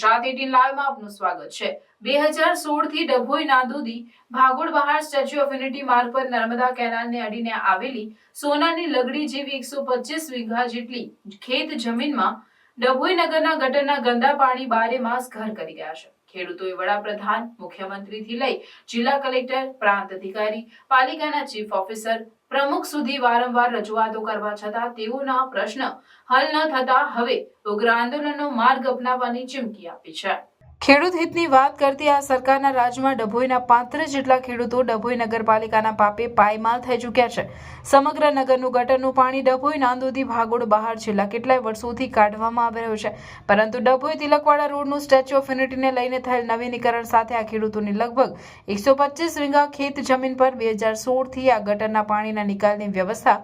Gujarat eighteen લાઈવમાં આપનું સ્વાગત છે. બે હજાર સોળથી ડભોઈ નાદોદી ભાગોળ બહાર સ્ટેચ્યુ ઓફ યુનિટી માર્ગ પર નર્મદા કેનાલને અડીને આવેલી સોનાની લગડી જેવી એકસો પચીસ વીઘા જેટલી ખેત જમીનમાં ડભોઈ નગરના ગટરના ગંદા પાણી બારે માસ ઘર કરી ગયા છે. ખેડૂતોએ વડાપ્રધાન, મુખ્યમંત્રીથી લઈ જિલ્લા કલેક્ટર, પ્રાંત અધિકારી, પાલિકાના ચીફ ઓફિસર પ્રમુખ સુધી વારંવાર રજૂઆતો કરવા છતાં તેઓના પ્રશ્ન હલ ન થતા હવે ઉગ્ર આંદોલનનો માર્ગ અપનાવવાની ચીમકી આપી છે. ખેડૂત હિતની વાત કરતી આ સરકારના રાજમાં ડભોઈના પાંત્રીસ જેટલા ખેડૂતો ડભોઈ નગરપાલિકાના પાપે પાયમાલ થઈ ચૂક્યા છે. સમગ્ર નગરનું ગટરનું પાણી ડભોઈ નાંદોદી ભાગોળ બહાર છેલ્લા કેટલાય વર્ષોથી કાઢવામાં આવી રહ્યું છે. પરંતુ ડભોઈ તિલકવાડા રોડનું સ્ટેચ્યુ ઓફ યુનિટીને લઈને થયેલ નવીનીકરણ સાથે આ ખેડૂતોની લગભગ એકસો પચીસ વીઘા ખેત જમીન પર બે હજાર સોળથી આ ગટરના પાણીના નિકાલની વ્યવસ્થા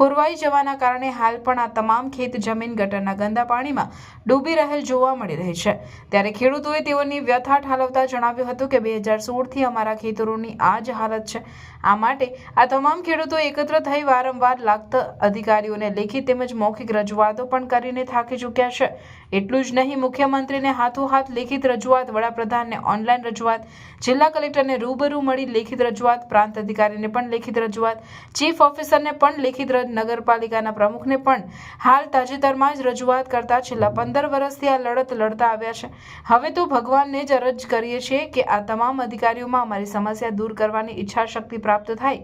ખોરવાઈ જવાના કારણે હાલ પણ આ તમામ ખેત જમીન ગટરના ગંદા પાણીમાં ડૂબી રહેલ જોવા મળી રહી છે. ત્યારે ખેડૂતોએ તેઓની વ્યથા ઠાલવતા જણાવ્યું હતું કે બે હજાર સોળથી અમારા ખેતરોની આ જ હાલત છે. આ માટે આ તમામ ખેડૂતો એકત્ર થઈ વારંવાર લાગતા અધિકારીઓને લેખિત તેમજ મૌખિક રજૂઆતો પણ કરીને થાકી ચૂક્યા છે. એટલું જ નહીં, મુખ્યમંત્રીને હાથોહાથ લેખિત રજૂઆત, વડાપ્રધાનને ઓનલાઈન રજૂઆત, જિલ્લા કલેક્ટરને રૂબરૂ મળી લેખિત રજૂઆત, પ્રાંત અધિકારીને પણ લેખિત રજૂઆત, ચીફ ઓફિસરને પણ લેખિત નગરપાલિકાના પ્રમુખને પણ હાલ તાજેતરમાં જ રજૂઆત કરતા છેલ્લા પંદર વર્ષથી આ લડત લડતા આવ્યા છે. હવે તો ભગવાનને જ અરજ કરીએ છીએ કે આ તમામ અધિકારીઓમાં અમારી સમસ્યા દૂર કરવાની ઈચ્છા શક્તિ પ્રાપ્ત થાય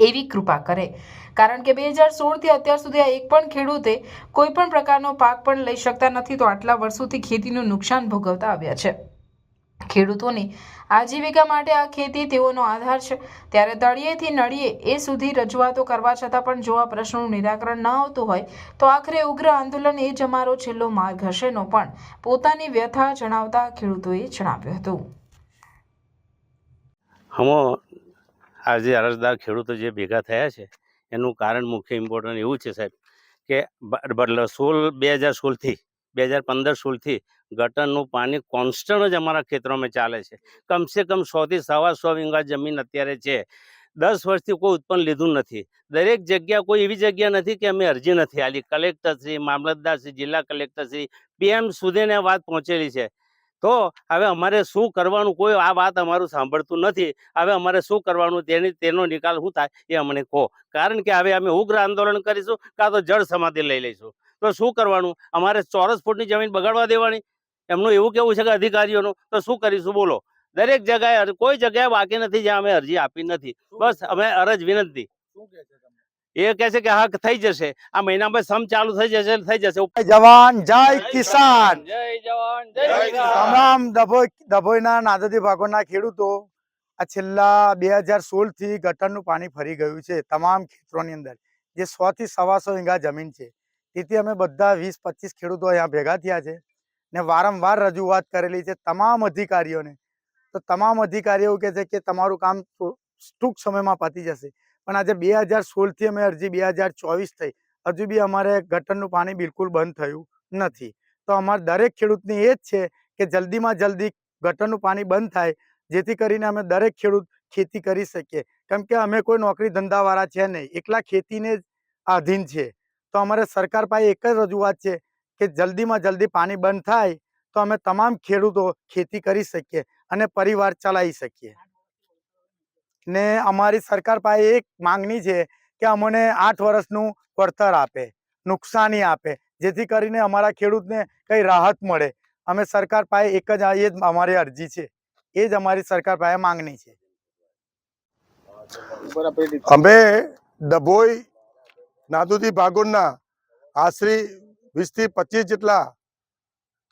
એવી કૃપા કરે. કારણ કે બે હજાર સોળથી અત્યાર સુધી આ એક પણ ખેડૂતે કોઈ પણ પ્રકારનો પાક પણ લઈ શકતા નથી, તો આટલા વર્ષોથી ખેતીનું નુકસાન ભોગવતા આવ્યા છે. ખેડૂતોની આજીવિકા માટે આ ખેતી તેઓનો આધાર છે. ત્યારે તળિયેથી નળિયે એ સુધી રજૂઆતો કરવા છતાં પણ જો આ પ્રશ્નોનું નિરાકરણ ન આવતું હોય, તો આખરે ઉગ્ર આંદોલન એ જ અમારો છેલ્લો માર્ગ હશેનો પણ પોતાની વ્યથા જણાવતા ખેડૂતોએ જણાવ્યું હતું. હમો આજે અરજદાર ખેડૂતો જે ભેગા થયા છે, એનું કારણ મુખ્ય ઇમ્પોર્ટન્ટ એવું છે સાહેબ, કે સોળ, બે હજાર સોળથી બે હજાર પંદર સોળથી ગટરનું પાણી કોન્સ્ટન્ટ જ અમારા ખેતરોમાં ચાલે છે. કમસે કમ સોથી સવા સો વીંગા જમીન અત્યારે છે. દસ વર્ષથી કોઈ ઉત્પન્ન લીધું નથી. દરેક જગ્યા કોઈ એવી જગ્યા નથી કે અમે અરજી નથી આલી કલેક્ટરશ્રી મામલતદારશ્રી જિલ્લા કલેક્ટરશ્રી પીએમ સુધીને વાત પહોંચેલી છે. તો હવે અમારે શું કરવાનું? કોઈ આ વાત અમારું સાંભળતું નથી. હવે અમારે શું કરવાનું? તેની, તેનો નિકાલ શું થાય એ અમને કહો. કારણ કે હવે અમે ઉગ્ર આંદોલન કરીશું, કાં તો જળ સમાધિ લઈ લઈશું. તો શું કરવાનું? અમારે ચોરસ ફૂટની જમીન બગાડવા દેવાની. એમનું એવું કેવું છે કે અધિકારીઓનું? તો શું કરીશું? બોલો. દરેક જગ્યાએ કોઈ જગ્યાએ બાકી નથી જ્યાં અમે અરજી આપી નથી. બસ અમે અરજ વિનંતી. એ કહે છે કે હા થઈ જશે. આ મહિનામાં સમ ચાલુ થઈ જશે થઈ જશે. જવાન જય કિસાન. જય જવાન તમામ ડભોઈ ડભોઈના નાદોદી ભાગોના ખેડૂતો આ છેલ્લા બે હજાર સોળથી ગટરનું પાણી ફરી ગયું છે તમામ ખેતરોની અંદર. જે સો થી સવાસો વીંગા જમીન છે. તેથી અમે બધા વીસ, પચીસ ખેડૂતો અહીંયા ભેગા થયા છે ને વારંવાર રજૂઆત કરેલી છે તમામ અધિકારીઓને. તો તમામ અધિકારીઓ કહે છે કે તમારું કામ ટૂંક સમયમાં પતી જશે. પણ આજે બે હજાર સોળથી અમે અરજી બે હજાર ચોવીસ થઈ. હજુ બી અમારે ગટરનું પાણી બિલકુલ બંધ થયું નથી. તો અમારે દરેક ખેડૂતની એ જ છે કે જલ્દીમાં જલ્દી ગટરનું પાણી બંધ થાય, જેથી કરીને અમે દરેક ખેડૂત ખેતી કરી શકીએ. કેમ કે અમે કોઈ નોકરી ધંધાવાળા છે નહીં. એકલા ખેતીને જ આધીન છે. તો અમારે સરકાર પાસે એક જ રજૂઆત છે કે જલ્દીમાં જલ્દી પાણી બંધ થાય તો અમે તમામ ખેડૂતો ખેતી કરી શકીએ અને પરિવાર ચલાવી શકીએ. ને અમારી સરકાર પાસે એક માંગણી છે કે અમને આઠ વર્ષનું વળતર આપે નુકસાની આપે જેથી કરીને અમારા ખેડૂતને કંઈ રાહત મળે. અમે સરકાર પાસે એક જ એ જ અમારી અરજી છે. એ જ અમારી સરકાર પાસે માંગણી છે. અમે ડભોઈ નાદુદી ભાગોળના આશરે વીસથી પચીસ જેટલા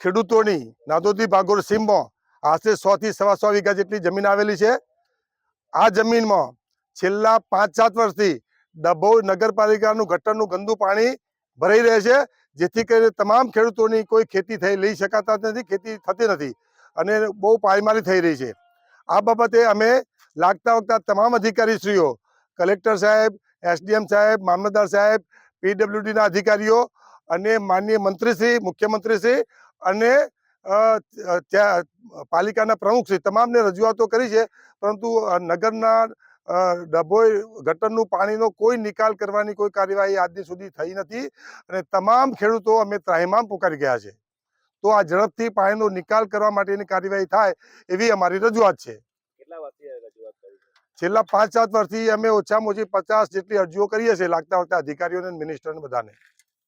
ખેડૂતોની નાદોદી ભાગોળ સીમમાં આશરે સો થી સવા સો વીઘા જેટલી જમીન આવેલી છે. આ જમીનમાં છેલ્લા પાંચ સાત વર્ષથી ડભોઈ નગરપાલિકાનું ગટરનું ગંદુ પાણી ભરાઈ રહે છે, જેથી કરીને તમામ ખેડૂતોની કોઈ ખેતી થઈ, લઈ શકાતા નથી, ખેતી થતી નથી અને બહુ પાયમારી થઈ રહી છે. આ બાબતે અમે લાગતા વખતા તમામ અધિકારીશ્રીઓ, કલેક્ટર સાહેબ એસડીએમ સાહેબ, મામલતદાર સાહેબ, પીડબ્લ્યુડીના અધિકારીઓ અને માનનીય મંત્રીશ્રી, મુખ્યમંત્રીશ્રી અને ત્યાં પાલિકાના પ્રમુખશ્રી તમામને રજૂઆતો કરી છે. પરંતુ નગરના ડભોઈ ગટરનું પાણીનો કોઈ નિકાલ કરવાની કોઈ કાર્યવાહી આજ સુધી થઈ નથી અને તમામ ખેડૂતો અમે ત્રાહિમામ પુકારી ગયા છે. તો આ ઝડપથી પાણીનો નિકાલ કરવા માટેની કાર્યવાહી થાય એવી અમારી રજૂઆત છે કેટલા વર્ષથી રજૂઆત કરી છે છેલ્લા પાંચ સાત વર્ષથી અમે ઓછામાં ઓછી પચાસ જેટલી અરજીઓ કરીએ છીએ. લાગતા વખતે અધિકારીઓને મિનિસ્ટરને બધાને.